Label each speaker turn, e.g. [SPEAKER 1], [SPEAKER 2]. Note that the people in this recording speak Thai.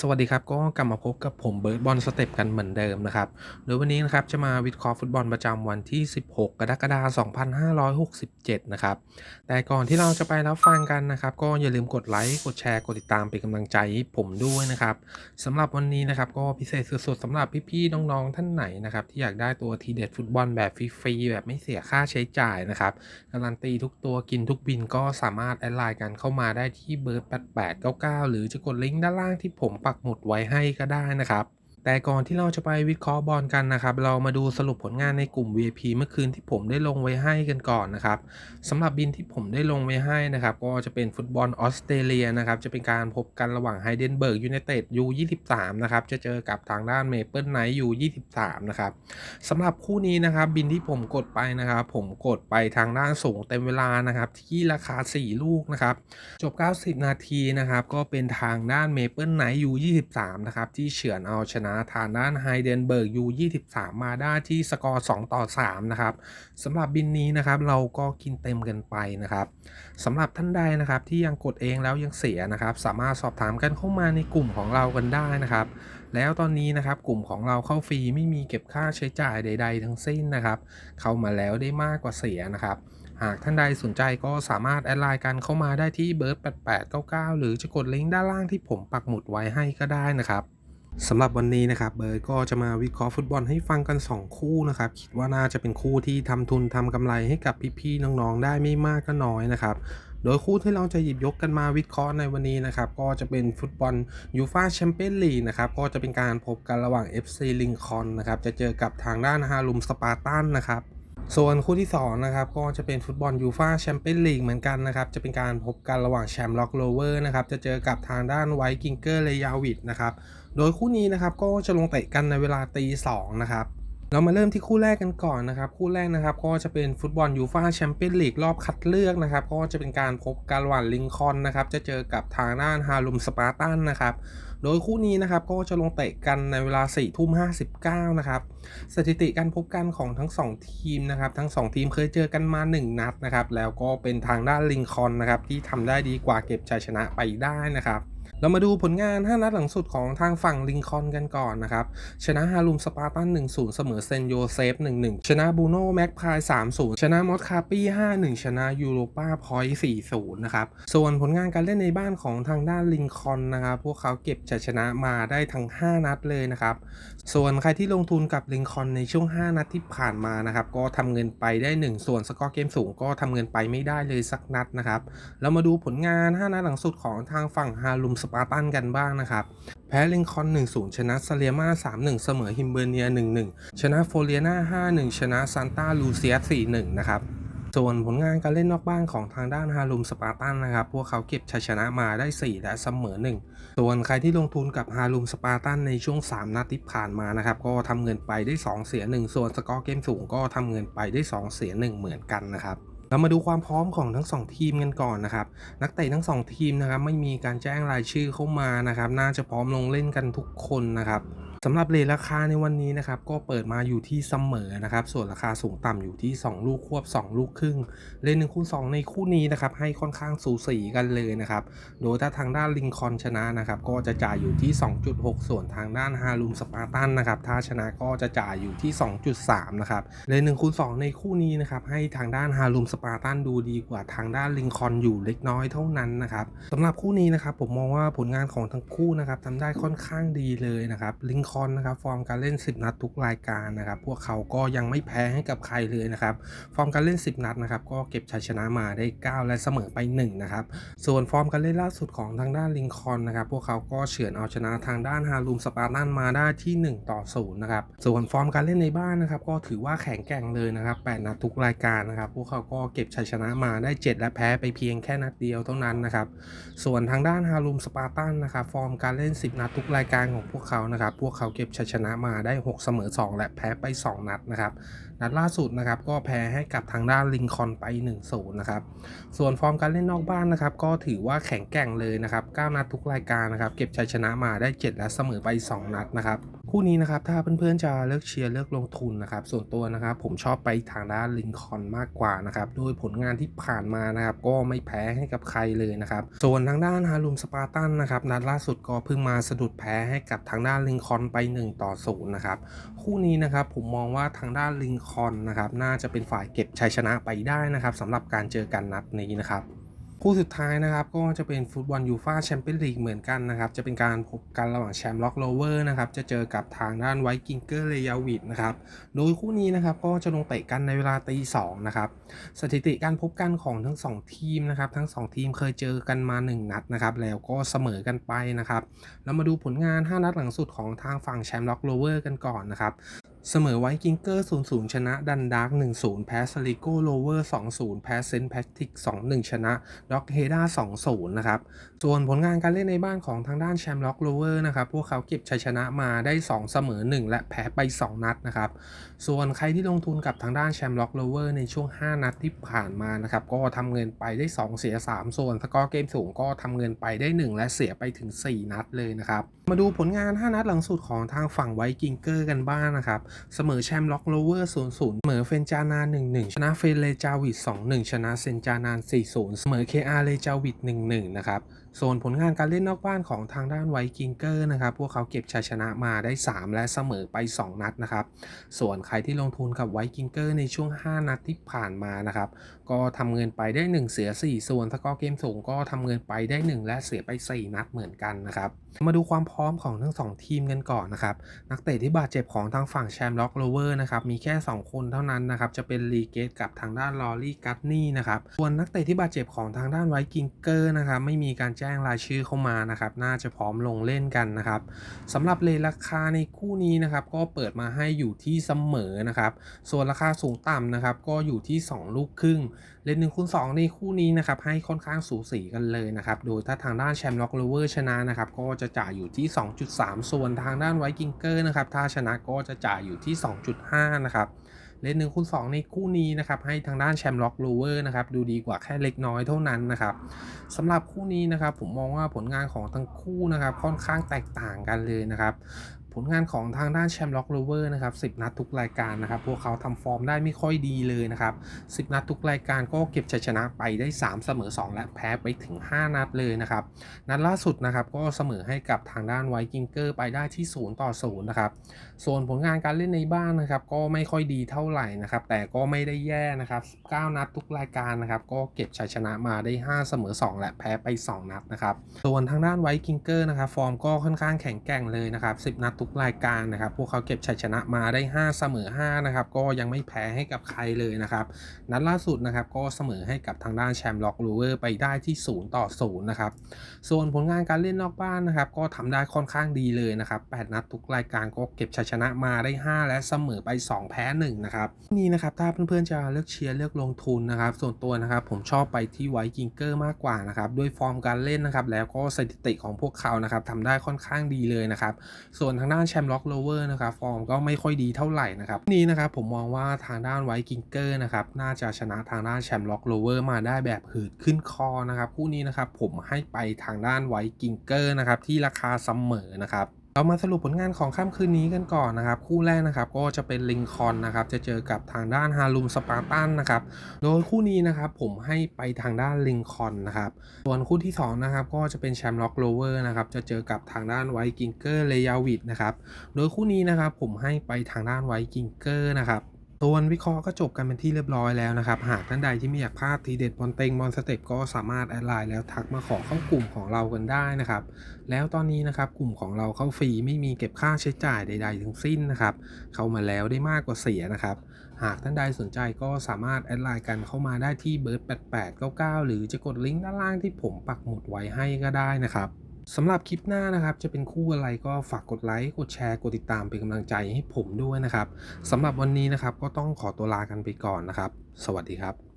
[SPEAKER 1] สวัสดีครับ ก็กลับมาพบกับผมเบิร์ดบอลสเต็ปกันเหมือนเดิมนะครับ โดยวันนี้นะครับจะมาวิเคราะห์ฟุตบอลประจำวันที่ 16 กรกฎาคม 2567 นะครับ แต่ก่อนที่เราจะไปรับฟังกันนะครับ ก็อย่าลืมกดไลค์กดแชร์กดติดตามเป็นกำลังใจให้ผมด้วยนะครับสำหรับวันนี้นะครับก็พิเศษสุดๆสำหรับพี่ๆน้องๆท่านไหนนะครับที่อยากได้ตัวทีเด็ดฟุตบอลแบบฟรีๆแบบไม่เสียค่าใช้จ่ายนะครับการันตีทุกตัวกินทุกบินก็สามารถแอดไลน์กันเข้ามาได้ที่เบอร์8899หรือจะกดลิงก์ด้านล่างที่ผมปักหมุดไว้ให้ก็ได้นะครับ แต่ก่อนที่เราจะไปวิเคราะห์บอลกันนะครับ เรามาดูสรุปผลงานในกลุ่ม VIP เมื่อคืนที่ผมได้ลงไว้ให้กันก่อนนะครับสำหรับบินที่ผมได้ลงไว้ให้นะครับ ก็จะเป็นฟุตบอลออสเตรเลียนะครับ จะเป็นการพบกันระหว่างไฮเดนเบิร์กยูไนเต็ดยู23นะครับ จะเจอกับทางด้านเมเปิลไนท์ยู23นะครับสำหรับคู่นี้นะครับ บินที่ผมกดไปนะครับ ผมกดไปทางด้านสูงเต็มเวลานะครับ ที่ราคา 4 ลูกนะครับ จบ 90 นาทีนะครับ ก็เป็นทางด้านเมเปิลไนท์ยู23นะครับ ที่เฉือนเอาชนะทางด้านไฮเดนเบิร์กยู23 มาได้ที่สกอร์ 2 ต่อ 3 นะครับสำหรับบินนี้นะครับเราก็กินเต็มกันไปนะครับสำหรับท่านใดนะครับที่ยังกดเองแล้วยังเสียนะครับสามารถสอบถามกันเข้ามาในกลุ่มของเรากันได้นะครับแล้วตอนนี้นะครับกลุ่มของเราเข้าฟรีไม่มีเก็บค่าใช้จ่ายใด ๆ ทั้งสิ้นนะครับเข้ามาแล้วได้มากกว่าเสียนะครับหากท่านใดสนใจก็สามารถแอดไลน์กันเข้ามาได้ที่เบอร์ด8899 หรือจะกดลิงก์ด้านล่างที่ผมปักหมุดไว้ให้ก็ได้นะครับ สำหรับวันนี้นะครับเบิร์ดก็จะมาวิเคราะห์ฟุตบอลให้ฟังกัน 2 คู่นะครับ คิดว่าน่าจะเป็นคู่ที่ทำทุนทำกำไรให้กับพี่ๆน้องๆได้ไม่มากก็น้อยนะครับโดยคู่ที่เราจะหยิบยกกันมาวิเคราะห์ในวันนี้นะครับ ก็จะเป็นฟุตบอลยูฟาแชมเปี้ยนลีกนะครับ ก็จะเป็นการพบกันระหว่าง FC ลิงคอนนะครับ จะเจอกับทางด้านฮารุมสปาร์ตันนะครับ ส่วนคู่ที่2นะครับก็จะเป็นฟุตบอลยูฟาแชมเปี้ยนลีกเหมือนกันนะครับจะเป็นการพบกันระหว่างแชมป์ล็อกโลเวอร์นะครับจะเจอกับทางด้านไวกิงเกอร์เลยาวิดนะครับโดยคู่นี้นะครับก็จะลงเตะกันในเวลาตีสองนะครับเรามาเริ่มที่คู่แรกกันก่อนนะครับคู่แรกนะครับก็จะเป็นฟุตบอลยูฟาแชมเปี้ยนลีกรอบคัดเลือกนะครับก็จะเป็นการพบกันระหว่างลิงคอนนะครับจะเจอกับทางด้านฮารุมสปาร์ตันนะครับ โดยคู่นี้นะครับก็จะลงเตะกันในเวลา4ทุ่ม59นะครับสถิติการพบกันของทั้ง 2 ทีมนะครับทั้ง 2 ทีมเคยเจอกันมา 1 นัดนะครับแล้วก็เป็นทางด้านลิงคอนนะครับที่ทำได้ดีกว่าเก็บชัยชนะไปได้นะครับ เรามาดูผลงาน 5 นัดหลังสุดของทางฝั่งลิงคอนกันก่อนนะครับ ชนะฮารุมสปาร์ตัน 1-0 เสมอเซนโยเซฟ 1-1 ชนะบูโน่แม็กพาย 3-0 ชนะมอสคาปี้ 5-1 ชนะยูโรปาพอยต์4-0 นะครับ ส่วนผลงานการเล่นในบ้านของทางด้านลิงคอนนะครับ พวกเขาเก็บชัยชนะมาได้ทั้ง 5 นัดเลยนะครับ ส่วนใครที่ลงทุนกับลิงคอนในช่วง 5 นัดที่ผ่านมานะครับ ก็ทำเงินไปได้ 1 ส่วนสกอร์เกมสูงก็ทำเงินไปไม่ได้เลยสักนัดนะครับ เรามาดูผลงาน 5 นัดหลังสุดของทางฝั่งฮารุมสปาร์ตันกันบ้างนะครับแพ้ลิงคอน 1-0 ชนะซาเลียมา3-1 เสมอฮิมเบอร์เนีย 1-1 ชนะโฟเลียนา5-1 ชนะซานตาลูเซียส4-1 นะครับส่วนผลงานการเล่นนอกบ้านของทางด้านฮารุมสปาร์ตันนะครับ พวกเขาเก็บชัยชนะมาได้ 4 และเสมอ 1 ส่วนใครที่ลงทุนกับฮารุมสปาร์ตันในช่วง 3 นัดที่ผ่านมานะครับ ก็ทำเงินไปได้ 2 เสีย 1 ส่วนสกอร์เกมสูงก็ทำเงินไปได้ 2 เสีย 1 เหมือนกันนะครับ เรามาดูความพร้อมของทั้ง 2 ทีมกันก่อนนะครับนักเตะทั้ง 2 ทีมนะครับไม่มีการแจ้งรายชื่อเข้ามานะครับน่าจะพร้อมลงเล่นกันทุกคนนะครับ สำหรับเลทราคาในวันนี้นะครับก็เปิดมาอยู่ที่เสมอนะครับส่วนราคาสูงต่ำอยู่ที่ 2 ลูกควบ 2 ลูกครึ่ง เลนหนึ่งคูณ2ในคู่นี้นะครับให้ค่อนข้างสูสีกันเลยนะครับโดยถ้าทางด้านลิงคอนชนะนะครับก็จะจ่ายอยู่ที่ 2.6 ส่วนทางด้านฮารุมสปาร์ตันนะครับถ้าชนะก็จะจ่ายอยู่ที่ 2.3 นะครับเลนหนึ่งคูณ2ในคู่นี้นะครับให้ทางด้านฮารุมสปาร์ตันดูดีกว่าทางด้านลิงคอนอยู่เล็กน้อยเท่านั้นนะครับสำหรับคู่นี้นะครับผมมองว่าผลงานของทั้งคู่นะครับทำได้ค่อนข้างดีเลยนะครับลิงคอนนะครับ ฟอร์มการเล่น 10 นัดทุกรายการนะครับ พวกเขาก็ยังไม่แพ้ให้กับใครเลยนะครับ ฟอร์มการเล่น 10 นัดนะครับ ก็เก็บชัยชนะมาได้ 9 และเสมอไป 1 นะครับ ส่วนฟอร์มการเล่นล่าสุดของทางด้านลิงคอนนะครับ พวกเขาก็เฉือนเอาชนะทางด้านฮารุมสปาร์ตันมาได้ที่ 1 ต่อ 0 นะครับ ส่วนฟอร์มการเล่นในบ้านนะครับ ก็ถือว่าแข็งแกร่งเลยนะครับ 8 นัดทุกรายการนะครับ พวกเขาก็เก็บชัยชนะมาได้ 7 และแพ้ไปเพียงแค่นัดเดียวเท่านั้นนะครับ ส่วนทางด้านฮารุมสปาร์ตันนะครับ ฟอร์มการเล่น 10 นัดทุกรายการของพวกเขานะครับ พวกเขาเก็บชัยชนะมาได้ 6 เสมอ 2 และแพ้ไป 2 นัดนะครับนัดล่าสุดนะครับก็แพ้ให้กับทางด้านลิงคอนไป1-0นะครับส่วนฟอร์มการเล่นนอกบ้านนะครับก็ถือว่าแข็งแกร่งเลยนะครับ9นัดทุกรายการนะครับเก็บชัยชนะมาได้ 7 และเสมอไป 2 นัดนะครับคู่นี้นะครับถ้าเพื่อนๆจะเลือกเชียร์เลือกลงทุนนะครับส่วนตัวนะครับผมชอบไปทางด้านลิงคอนมากกว่านะครับโดยผลงานที่ผ่านมานะครับก็ไม่แพ้ให้กับใครเลยนะครับส่วนทางด้านฮารุมสปาร์ตันนะครับนัดล่าสุดก็เพิ่งมาสะดุดแพ้ให้กับทางด้านลิงคอนไป1ต่อ0นะครับคู่นี้นะครับผมมองว่าทางด้านลิงคอนนะครับน่าจะเป็นฝ่ายเก็บชัยชนะไปได้นะครับสำหรับการเจอกันนัดนี้นะครับคู่สุดท้ายนะครับก็จะเป็นฟุตบอลยูฟาแชมเปี้ยนลีกเหมือนกันนะครับจะเป็นการพบกันระหว่างแชมป์ล็อกโลเวอร์นะครับจะเจอกับทางด้านไวกิงเกอร์เลยาวิดนะครับโดยคู่นี้นะครับก็จะลงเตะกันในเวลาตีสองนะครับสถิติการพบกันของทั้ง 2 ทีมนะครับทั้ง 2 ทีมเคยเจอกันมา 1 นัดนะครับแล้วก็เสมอกันไปนะครับเรามาดูผลงาน 5 นัดหลังสุดของทางฝั่งแชมป์ล็อกโลเวอร์กันก่อนนะครับ เสมอไวกิงเกอร์ 0-0 ชนะดันดาร์ก 1-0 แพ้สลิโกโลเวอร์ 2-0 แพ้เซนต์แพทริก 2-1 ชนะด็อกเฮด้า 2-0 นะครับ ส่วนผลงานการเล่นในบ้านของทางด้านแชมป์ล็อกโลเวอร์นะครับ พวกเขาเก็บชัยชนะมาได้ 2 เสมอ 1 และแพ้ไป 2 นัดนะครับ ส่วนใครที่ลงทุนกับทางด้านแชมป์ล็อกโลเวอร์ในช่วง 5 นัดที่ผ่านมานะครับ ก็ทำเงินไปได้ 2 เสีย 3 ส่วนสกอร์เกมสูงก็ทำเงินไปได้ 1 และเสียไปถึง 4 นัดเลยนะครับ มาดูผลงาน 5 นัดหลังสุดของทางฝั่งไวกิงเกอร์กันบ้างนะครับเสมอแชมป์ล็อกโลเวอร์ 0-0 เสมอเฟนจานาน 1-1 ชนะเฟนเลจาวิด 2-1 ชนะเซนจานาน 4-0 เสมอเคอาร์เลจาวิด 1-1 นะครับ ส่วนผลงานการเล่นนอกบ้านของทางด้านไวกิงเกอร์นะครับ พวกเขาเก็บชัยชนะมาได้ 3 และเสมอไป 2 นัดนะครับ ส่วนใครที่ลงทุนกับไวกิงเกอร์ในช่วง 5 นัดที่ผ่านมานะครับ ก็ทำเงินไปได้ 1 เสีย 4 ส่วนสกอร์เกมสูงก็ทำเงินไปได้ 1 และเสียไป 4 นัดเหมือนกันนะครับ มาดูความพร้อมของทั้ง 2 ทีมกันก่อนนะครับ นักเตะที่บาดเจ็บของทางฝั่งแชมป์ล็อกโลเวอร์นะครับ มีแค่ 2 คนเท่านั้นนะครับ จะเป็นลีเกตกับทางด้านลอรี่กัตนี่นะครับ ส่วนนักเตะที่บาดเจ็บของทางด้านไวกิงเกอร์นะครับ ไม่มีการแจ้งรายชื่อเข้ามานะครับ น่าจะพร้อมลงเล่นกันนะครับสำหรับเลทราคาในคู่นี้นะครับก็เปิดมาให้อยู่ที่เสมอนะครับ ส่วนราคาสูงต่ำนะครับ ก็อยู่ที่ 2 ลูกครึ่ง เลนหนึ่งคูณสองในคู่นี้นะครับให้ค่อนข้างสูสีกันเลยนะครับ โดยถ้าทางด้านแชมป์ล็อกโลเวอร์ชนะนะครับก็จะจ่ายอยู่ที่ 2.3 ส่วนทางด้านไวกิงเกอร์นะครับถ้าชนะก็จะจ่ายอยู่ที่ 2.5 นะครับ เลนหนึ่งคูณสองในคู่นี้นะครับให้ทางด้านแชมป์ล็อกโลเวอร์นะครับดูดีกว่าแค่เล็กน้อยเท่านั้นนะครับสำหรับคู่นี้นะครับผมมองว่าผลงานของทั้งคู่นะครับค่อนข้างแตกต่างกันเลยนะครับ ผลงานของทางด้านแชมป์ล็อกโลเวอร์นะครับ10 นัดทุกรายการนะครับ พวกเขาทำฟอร์มได้ไม่ค่อยดีเลยนะครับ 10 นัดทุกรายการก็เก็บชัยชนะไปได้ 3 เสมอ 2 และแพ้ไปถึง 5 นัดเลยนะครับ นัดล่าสุดนะครับก็เสมอให้กับทางด้านไวกิงเกอร์ไปได้ที่ 0 ต่อ 0 นะครับ ส่วนผลงานการเล่นในบ้านนะครับก็ไม่ค่อยดีเท่าไหร่นะครับ แต่ก็ไม่ได้แย่นะครับ 9 นัดทุกรายการนะครับก็เก็บชัยชนะมาได้ 5 เสมอ 2 และแพ้ไป 2 นัดนะครับ ส่วนทางด้านไวกิงเกอร์นะครับฟอร์มก็ค่อนข้างแข็งแกร่งเลยนะครับ 10 นัดทุกุกรายการนะครับ พวกเขาเก็บชัยชนะมาได้ 5 เสมอ5นะครับก็ยังไม่แพ้ให้กับใครเลยนะครับนัดล่าสุดนะครับก็เสมอให้กับทางด้านแชมป์ล็อกลูเวอร์ไปได้ที่0ต่อ0นะครับส่วนผลงานการเล่นนอกบ้านนะครับก็ทำได้ค่อนข้างดีเลยนะครับ8นัดทุกรายการก็เก็บชัยชนะมาได้ 5 และเสมอไป 2 แพ้1นะครับนี่นะครับถ้าเพื่อนๆจะเลือกเชียร์เลือกลงทุนนะครับ ส่วนตัวนะครับผมชอบไปที่ไวกิงเกอร์มากกว่านะครับด้วยฟอร์มการเล่นนะครับแล้วก็สถิติของพวกเขานะครับทำได้ค่อนข้างดีเลยนะครับส่วนทางด้านแชมป์ล็อกโลเวอร์นะครับฟอร์มก็ไม่ค่อยดีเท่าไหร่นะครับนี้นะครับผมมองว่าทางด้านไวกิงเกอร์นะครับน่าจะชนะทางด้านแชมป์ล็อกโลเวอร์มาได้แบบหืดขึ้นคอนะครับคู่นี้นะครับผมให้ไปทางด้านไวกิงเกอร์นะครับที่ราคาเสมอนะครับ เรามาสรุปผลงานของค่ำคืนนี้กันก่อนนะครับ คู่แรกนะครับก็จะเป็นลิงคอนนะครับ จะเจอกับทางด้านฮารุมสปาร์ตันนะครับ โดยคู่นี้นะครับผมให้ไปทางด้านลิงคอนนะครับ ส่วนคู่ที่2นะครับก็จะเป็นแชมป์ล็อกโลเวอร์นะครับ จะเจอกับทางด้านไวกิงเกอร์เลยาวิดนะครับ โดยคู่นี้นะครับผมให้ไปทางด้านไวกิงเกอร์นะครับ ส่วนวิเคราะห์ก็จบกันเป็นที่เรียบร้อยแล้วนะครับ หากท่านใดที่ไม่อยากพลาดทีเด็ดบอลเต็งบอลสเต็ปก็สามารถแอดไลน์แล้วทักมาขอเข้ากลุ่มของเรากันได้นะครับ แล้วตอนนี้นะครับกลุ่มของเราเข้าฟรีไม่มีเก็บค่าใช้จ่ายใด ๆ ทั้งสิ้นนะครับ เข้ามาแล้วได้มากกว่าเสียนะครับหากท่านใดสนใจก็สามารถแอดไลน์กันเข้ามาได้ที่เบิร์ด8899 หรือจะกดลิงก์ด้านล่างที่ผมปักหมุดไว้ให้ก็ได้นะครับ สำหรับคลิปหน้านะครับจะเป็นคู่อะไรก็ฝากกดไลค์กดแชร์กดติดตามเป็นกำลังใจให้ผมด้วยนะครับสำหรับวันนี้นะครับก็ต้องขอตัวลากันไปก่อนนะครับ สวัสดีครับ